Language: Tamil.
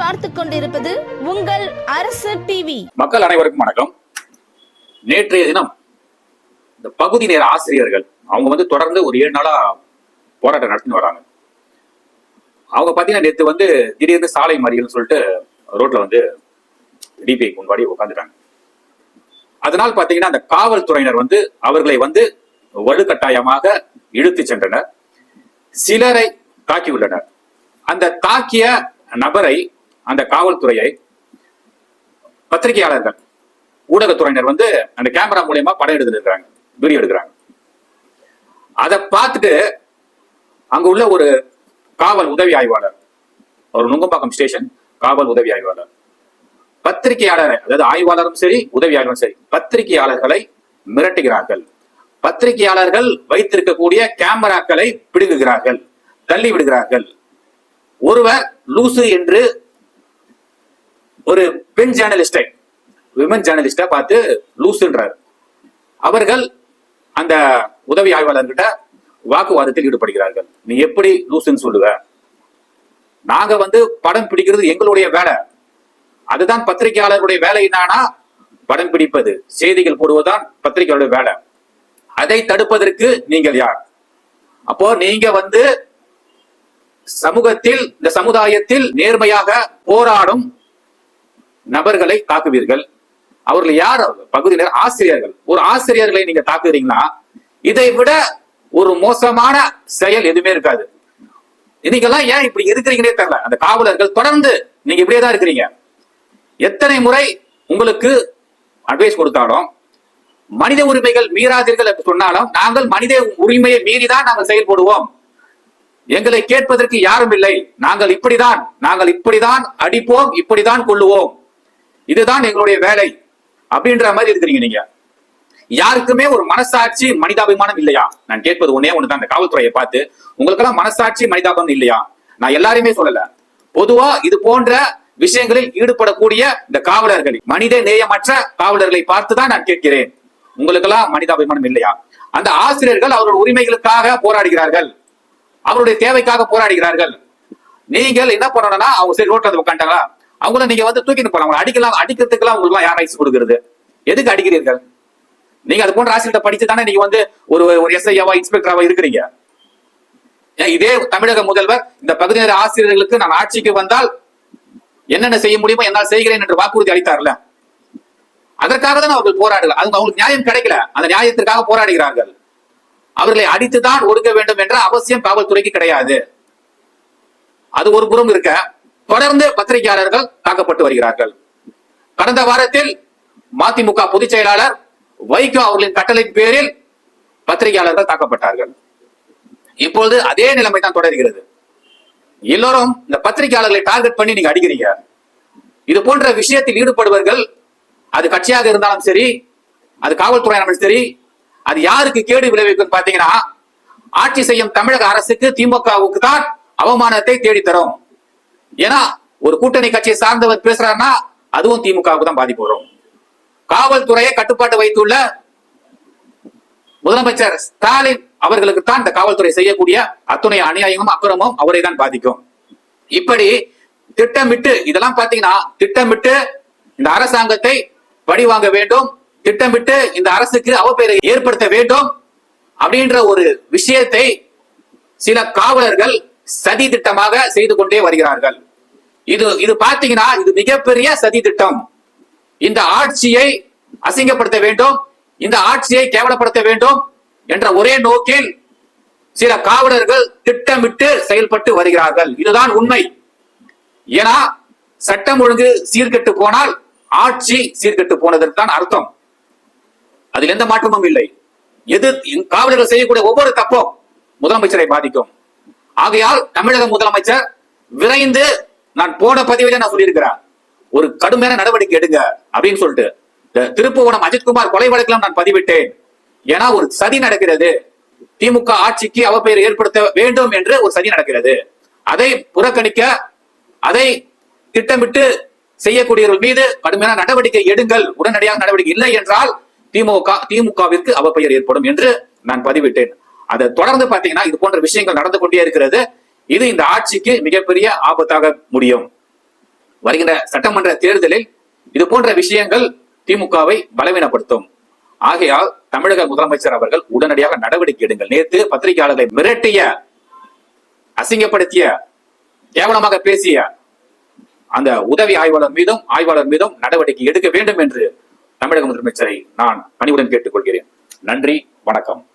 பார்த்து கொண்டிருப்பது உங்கள் அரசு டிவி மக்கள் அனைவருக்கும் வணக்கம். நேற்றைய தினம் இந்த பகுதி நேர ஆசிரியர்கள் அவங்க வந்து தொடர்ந்து ஒரு ஏழு நாளா போராட்டம் நடத்தின்னு வராங்க. அவங்க பாத்தீங்கன்னா நேற்று வந்து திடீர்னு சாலை மறியல்னு சொல்லிட்டு ரோட்ல வந்து டிபிஐ முன்பாடி உட்காந்துட்டாங்க அதனால் பாத்தீங்கன்னா அந்த காவல்துறையினர் வந்து அவர்களை வந்து வலுக்கட்டாயமாக இழுத்து சென்றனர். சிலரை தாக்கியுள்ளனர். அந்த தாக்கிய நபரை அந்த காவல்துறையை பத்திரிகையாளர்கள் ஊடகத்துறையினர் வந்து அந்த கேமரா மூலியமா படம் எடுத்துருக்காங்க வீடியோ எடுக்கிறாங்க. அதை பார்த்துட்டு அங்க உள்ள ஒரு காவல் உதவி ஆய்வாளர் ஒரு நுங்கம்பாக்கம் ஸ்டேஷன் காவல் உதவி ஆய்வாளர். பத்திரிகையாளரை அதாவது ஆய்வாளரும் சரி உதவி ஆய்வாளரும் சரி பத்திரிகையாளர்களை மிரட்டுகிறார்கள். பத்திரிகையாளர்கள் வைத்திருக்கக்கூடிய கேமராக்களை பிடுங்குகிறார்கள் தள்ளி விடுகிறார்கள் ஒருவர் லூசு என்று ஒரு பெண் ஜேர்னலிஸ்டை விமன் ஜேர்னலிஸ்டா பார்த்து லூசுன்றார். அவர்கள் அந்த உதவி ஆய்வாளர்கிட்ட வாக்குவாதத்தில் ஈடுபடுகிறார்கள். நீ எப்படி லூசுன்னு சொல்லுவ? நாங்க வந்து படம் பிடிக்கிறது எங்களுடைய வேலை. அதுதான் பத்திரிகையாளர்களுடைய வேலை என்னன்னா படம் பிடிப்பது. செய்திகள் போடுவதுதான் பத்திரிகையாளருடைய வேலை. அதை தடுப்பதற்கு நீங்கள் யார்? அப்போ நீங்க வந்து சமூகத்தில் இந்த சமுதாயத்தில் நேர்மையாக போராடும் நபர்களை தாக்குவீர்கள். அவர்கள் யார்? பகுதியினர் ஆசிரியர்கள். ஒரு ஆசிரியர்களை நீங்க தாக்குறீங்கன்னா இதை விட ஒரு மோசமான செயல் எதுவுமே இருக்காது. நீங்கெல்லாம் ஏன் இப்படி இருக்கிறீங்கன்னே தெரியல. அந்த காவலர்கள் தொடர்ந்து நீங்க இப்படியே தான் இருக்கிறீங்க. எத்தனை முறை உங்களுக்கு அட்வைஸ் கொடுத்தாலும் மனித உரிமைகள் மீறாதீர்கள் என்று சொன்னாலும் நாங்கள் மனித உரிமையை மீறிதான் நாங்கள் செயல்படுவோம். எங்களை கேட்பதற்கு யாரும் இல்லை. நாங்கள் இப்படிதான் நாங்கள் இப்படிதான் அடிப்போம் இப்படிதான் கொள்ளுவோம். இதுதான் எங்களுடைய வேலை அப்படின்ற மாதிரி இருக்கிறீங்க நீங்க. யாருக்குமே ஒரு மனசாட்சி மனிதாபிமானம் இல்லையா? நான் கேட்பது ஒன்னே ஒண்ணுதான். அந்த காவல்துறையை பார்த்து உங்களுக்கெல்லாம் மனசாட்சி மனிதாபிமானம் இல்லையா? நான் எல்லாரையுமே சொல்லல. பொதுவா இது போன்ற விஷயங்களில் ஈடுபடக்கூடிய இந்த காவலர்கள் மனித நேயமற்ற காவலர்களை பார்த்துதான் நான் கேட்கிறேன். உங்களுக்கெல்லாம் மனிதாபிமானம் இல்லையா? அந்த ஆசிரியர்கள் அவர்கள் உரிமைகளுக்காக போராடுகிறார்கள். அவருடைய தேவைக்காக போராடுகிறார்கள். நீங்கள் என்ன பண்ணணும்னா அவங்க சரி ரோட்ல உட்காண்டாங்களா அவங்கள நீங்க வந்து தூக்கிட்டு போலாம். அவங்களை அடிக்கலாம் அடிக்கிறதுக்கெல்லாம் உங்களுக்கு யார் ரைட்ஸ் கொடுக்குறது? எதுக்கு அடிக்கிறீர்கள்? நீங்க அது போன்ற ஆசிரியர்கிட்ட படிச்சு தானே நீங்க வந்து ஒரு ஒரு எஸ்ஐயாவா இன்ஸ்பெக்டராவா இருக்கிறீங்க? ஏன் இதே தமிழக முதல்வர் இந்த பகுதி நேர ஆசிரியர்களுக்கு நான் ஆட்சிக்கு வந்தால் என்னென்ன செய்ய முடியுமோ என்னால் செய்கிறேன் என்று வாக்குறுதி அளித்தார்ல? அதற்காக தான் அவர்கள் போராடல அது அவங்களுக்கு நியாயம் கிடைக்கல. அந்த நியாயத்திற்காக போராடுகிறார்கள். அவர்களை அடித்துதான் ஒடுக்க வேண்டும் என்ற அவசியம் காவல்துறைக்கு கிடையாது. அது ஒரு புறம் இருக்க. தொடர்ந்து பத்திரிகையாளர்கள் தாக்கப்பட்டு வருகிறார்கள். கடந்த வாரத்தில் மதிமுக பொதுச் செயலாளர் வைகோ அவர்களின் கட்டளையின் பேரில் பத்திரிகையாளர்கள் தாக்கப்பட்டார்கள். இப்பொழுது அதே நிலைமை தான் தொடர்கிறது. எல்லோரும் இந்த பத்திரிகையாளர்களை டார்கெட் பண்ணி நீங்க அடிக்கிறீங்க. இது போன்ற விஷயத்தில் ஈடுபடுவர்கள் அது கட்சியாக இருந்தாலும் சரி அது காவல்துறையினரும் சரி அது யாருக்கு கேடு விளைவிக்கும் பாத்தீங்கன்னா ஆட்சி செய்யும் தமிழக அரசுக்கு திமுகவுக்கு தான் அவமானத்தை தேடித்தரும். ஏன்னா ஒரு கூட்டணி கட்சியை சார்ந்தவர் பேசுறாருன்னா அதுவும் திமுகவுக்கு தான் பாதிப்பு வரும். காவல்துறையை கட்டுப்பாட்டு வைத்துள்ள முதலமைச்சர் ஸ்டாலின் அவர்களுக்கு தான் இந்த காவல்துறை செய்யக்கூடிய அத்துணை அநியாயமும் அக்கிரமும் அவரை தான் பாதிக்கும். இப்படி திட்டமிட்டு இதெல்லாம் பாத்தீங்கன்னா திட்டமிட்டு இந்த அரசாங்கத்தை வடிவாங்க வாங்க வேண்டும் திட்டமிட்டு இந்த அரசுக்கு அவப்பெயரை ஏற்படுத்த வேண்டும் அப்படின்ற ஒரு விஷயத்தை சில காவலர்கள் சதி திட்டமாக செய்து கொண்டே வருகிறார்கள். இது இது பாத்தீங்கன்னா இது மிகப்பெரிய சதி திட்டம் இந்த ஆட்சியை அசிங்கப்படுத்த வேண்டும் இந்த ஆட்சியை கேவலப்படுத்த வேண்டும் என்ற ஒரே நோக்கில் சில காவலர்கள் திட்டமிட்டு செயல்பட்டு வருகிறார்கள். இதுதான் உண்மை. ஏன்னா சட்டம் ஒழுங்கு சீர்கெட்டு போனால் ஆட்சி சீர்கெட்டு போனதற்கு தான் அர்த்தம். அதில் எந்த மாற்றமும் இல்லை. எது காவலர்கள் செய்யக்கூடிய ஒவ்வொரு தப்பும் முதலமைச்சரை பாதிக்கும். ஆகையால் தமிழக முதலமைச்சர் விரைந்து நான் போன பதிவில நான் சொல்லியிருக்கிறேன். ஒரு கடுமையான நடவடிக்கை எடுங்க அப்படின்னு சொல்லிட்டு. திருப்புவனம் அஜித்குமார் கொலை வழக்கிலும் நான் பதிவிட்டேன். ஏன்னா ஒரு சதி நடக்கிறது. திமுக ஆட்சிக்கு அவப்பெயர் ஏற்படுத்த வேண்டும் என்று ஒரு சதி நடக்கிறது. அதை புறக்கணிக்க அதை திட்டமிட்டு செய்யக்கூடியவர்கள் மீது கடுமையான நடவடிக்கை எடுங்கள். உடனடியாக நடவடிக்கை இல்லை என்றால் திமுக திமுகவிற்கு அவப்பெயர் ஏற்படும் என்று நான் பதிவிட்டேன். அதை தொடர்ந்து பாத்தீங்கன்னா இது போன்ற விஷயங்கள் நடந்து கொண்டே இருக்கிறது. இது இந்த ஆட்சிக்கு மிகப்பெரிய ஆபத்தாக முடியும். வருகின்ற சட்டமன்ற தேர்தலில் இது போன்ற விஷயங்கள் திமுகவை பலவீனப்படுத்தும். ஆகையால் தமிழக முதலமைச்சர் அவர்கள் உடனடியாக நடவடிக்கை எடுங்கள். நேற்று பத்திரிகையாளர்களை மிரட்டிய அசிங்கப்படுத்திய கேவலமாக பேசிய அந்த உதவி ஆய்வாளர் மீதும் ஆய்வாளர் மீதும் நடவடிக்கை எடுக்க வேண்டும் என்று தமிழக முதலமைச்சரை நான் பணிவுடன் கேட்டுக்கொள்கிறேன். நன்றி வணக்கம்.